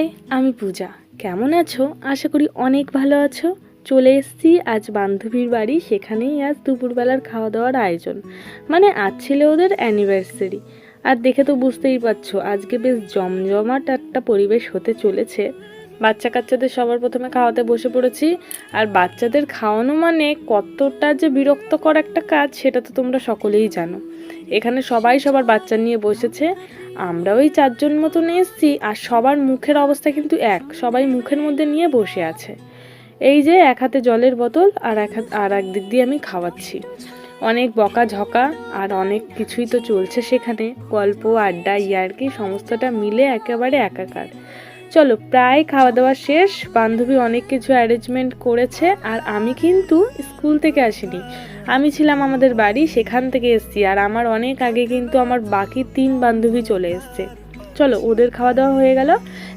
High আমি পূজা। কেমন আছো? আশা করি অনেক ভালো আছো। চলে এসেছি আজ বান্ধবীর বাড়ি, সেখানেই আজ দুপুরবেলার খাওয়া দাওয়ার আয়োজন। মানে আজ ছিল ওদের অ্যানিভার্সারি আর দেখে তো বুঝতেই পারছ, আজকে বেশ জমজমাট একটা পরিবেশ হতে চলেছে। বাচ্চা কাচ্চাদের সবার প্রথমে খাওয়াতে বসে পড়েছি। আর বাচ্চাদের খাওয়ানো মানে কতটা যে বিরক্তকর একটা কাজ, সেটা তো তোমরা সকলেই জানো। এখানে সবাই সবার বাচ্চা নিয়ে বসেছে। আমরা ওই চারজন মতন এসেছি আর সবার মুখের অবস্থা কিন্তু এক, সবাই মুখের মধ্যে নিয়ে বসে আছে। এই যে এক হাতে জলের বোতল আর এক হাত, আর এক দিক দিয়ে আমি খাওয়াচ্ছি। অনেক বকা ঝকা আর অনেক কিছুই তো চলছে সেখানে। গল্প, আড্ডা, ইয়ার্কি, সমস্তটা মিলে একেবারে একাকার। চলো, প্রায় খাওয়া দাওয়া শেষ, বান্ধবী অনেক কিছু অ্যারেঞ্জমেন্ট করেছে, আর আমি কিন্তু স্কুল থেকে আসিনি। আমি ছিলাম আমাদের বাড়ি, সেখান থেকে এসেছি, আর আমার অনেক আগে কিন্তু আমার বাকি তিন বান্ধবী চলে এসছে। চলো, ওদের খাওয়া দাওয়া হয়ে গেল।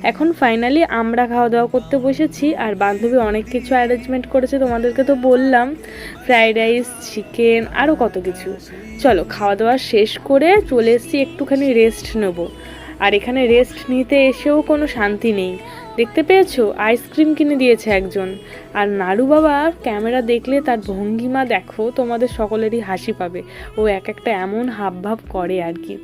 এখন ফাইনালি আমরা খাওয়া দাওয়া করতে বসেছি, আর বান্ধবী অনেক কিছু অ্যারেঞ্জমেন্ট করেছে, তোমাদেরকে তো বললাম। ফ্রাইড রাইস চিকেন আরও কত কিছু। চলো খাওয়া দাওয়া শেষ করে চলে এসেছি, একটুখানি রেস্ট নেব। আর এখানে রেস্ট নিতে এসেও কোনো শান্তি নেই। দেখতে পেয়েছ? আইসক্রিম কিনে দিয়েছে একজন। আর নাড়ু বাবা ক্যামেরা দেখলে তার ভঙ্গিমা দেখো, তোমাদের সকলেরই হাসি পাবে। ও এক একটা এমন হাবভাব করে আর কি।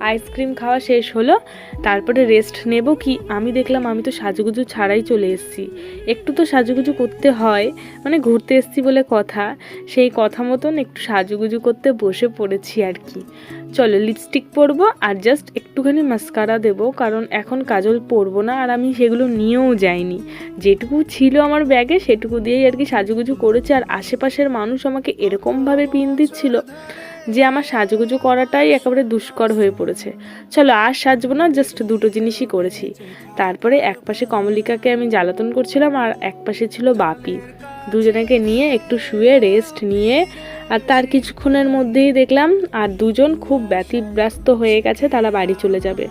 আইসক্রিম খাওয়া শেষ হলো। তারপরে রেস্ট নেব কি? আমি দেখলাম আমি তো সাজুগুজু ছাড়াই চলে এসেছি। একটু তো সাজুগুজু করতে হয় মানে ঘুরতে এসেছি বলে কথা। সেই কথা মতন একটু সাজুগুজু করতে বসে পড়েছি আর কি। চলো লিপস্টিক পরবো আর জাস্ট একটুখানি মাস্কারা দেবো, কারণ এখন কাজল পরবো না আর আমি সেগুলো নিয়েও যাইনি। যেটুকু ছিল আমার ব্যাগে, সেটুকু দিয়েই আর কি সাজুগুজু করেছি আর আশেপাশের মানুষ আমাকে এরকমভাবে পিন দিচ্ছিল যে আমার সাজুগুজু করাটাই একেবারে দুষ্কর হয়ে পড়েছে। চলো, আর সাজবো না জাস্ট দুটো জিনিসই করেছি। তারপরে একপাশে কমলিকাকে আমি জ্বালাতন করছিলাম আর একপাশে ছিল বাপি। দুজনেকে নিয়ে একটু শুয়ে রেস্ট নিয়ে আর তার কিছুক্ষণের মধ্যেই দেখলাম আর দুজন খুব ব্যতিব্যস্ত হয়ে গেছে, তারা বাড়ি চলে যাবে।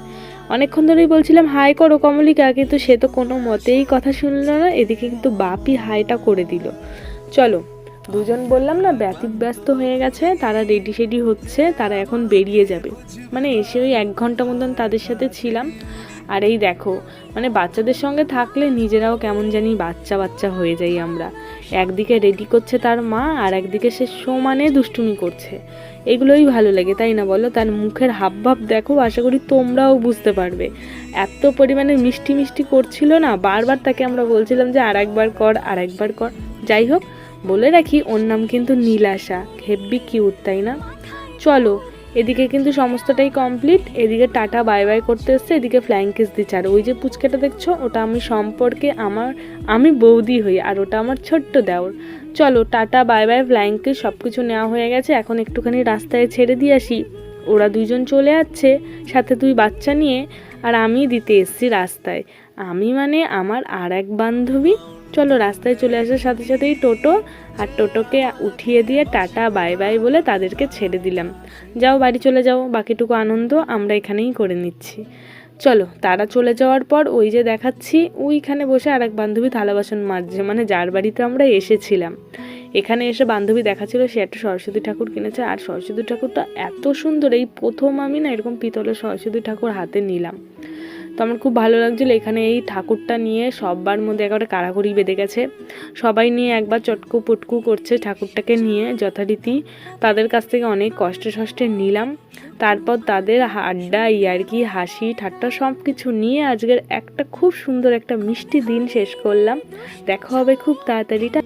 অনেকক্ষণ ধরেই বলছিলাম, হাই করো কমলিকা, কিন্তু সে তো কোনো মতেই কথা শুনলো না, এদিকে কিন্তু বাপি হাইটা করে দিল। চলো, দুজন বললাম না, ব্যতিব্যস্ত হয়ে গেছে, তারা রেডি সেডি হচ্ছে, তারা এখন বেরিয়ে যাবে। মানে এসে ওই এক ঘণ্টা মতন তাদের সাথে ছিলাম। আর এই দেখো মানে বাচ্চাদের সঙ্গে থাকলে নিজেরাও কেমন জানি বাচ্চা বাচ্চা হয়ে যাই আমরা। একদিকে রেডি করছে তার মা, আর একদিকে সে সমানে দুষ্টুমি করছে। এগুলোই ভালো লাগে, তাই না বলো? তার মুখের হাবভাব দেখো, আশা করি তোমরাও বুঝতে পারবে। এত পরিমাণে মিষ্টি মিষ্টি করছিল না, বারবার তাকে আমরা বলছিলাম যে আর একবার কর আর একবার কর। যাই হোক, বলে রাখি, ওর নাম কিন্তু নীলাশা। হেব্বি কিউট, তাই না? চলো এদিকে কিন্তু সমস্তটাই কমপ্লিট এদিকে টাটা বাই বাই করতে এসছে। এদিকে ফ্লাইং কিস দিচ্ছে। আর ওই যে পুচকেটা দেখছ, ওটা আমি সম্পর্কে আমার, আমি বৌদি হই, আর ওটা আমার ছোট্ট দেওর। চলো, tata bye bye flying kiss সব কিছু নেওয়া হয়ে গেছে। এখন একটুখানি রাস্তায় ছেড়ে দিয়ে আসি। ওরা দুজন চলে যাচ্ছে সাথে দুই বাচ্চা নিয়ে। আর আমি দিতে এসছি রাস্তায়। আমি মানে আমার আর এক বান্ধবী। চলো রাস্তায় চলে আসার সাথে সাথেই টোটো আর টোটোকে উঠিয়ে দিয়ে টাটা, বাই বাই বলে তাদেরকে ছেড়ে দিলাম। যাও, বাড়ি চলে যাও, বাকিটুকু আনন্দ আমরা এখানেই করে নিচ্ছি। চলো, তারা চলে যাওয়ার পর ওই যে দেখাচ্ছি, ওইখানে বসে আর এক বান্ধবী থালা বাসন মাজছে মানে যার বাড়িতে আমরা এসেছিলাম। এখানে এসে বান্ধবী দেখাচ্ছিল, সে একটা সরস্বতী ঠাকুর কিনেছে, আর সরস্বতী ঠাকুরটা এত সুন্দর, এই প্রথম আমি না এরকম পিতলের সরস্বতী ঠাকুর হাতে নিলাম। তো আমার খুব ভালো লাগছিল এখানে এই ঠাকুরটা নিয়ে সবার মধ্যে একেবারে কারাকরি বেঁধে গেছে। সবাই নিয়ে একবার চটকু পটকু করছে ঠাকুরটাকে নিয়ে যথারীতি। তাদের কাছ থেকে অনেক কষ্টে সষ্টে নিলাম। তারপর তাদের আড্ডা, ইয়ার্কি, হাসি, ঠাট্টা সব কিছু নিয়ে আজকের একটা খুব সুন্দর একটা মিষ্টি দিন শেষ করলাম। দেখা হবে খুব তাড়াতাড়িটা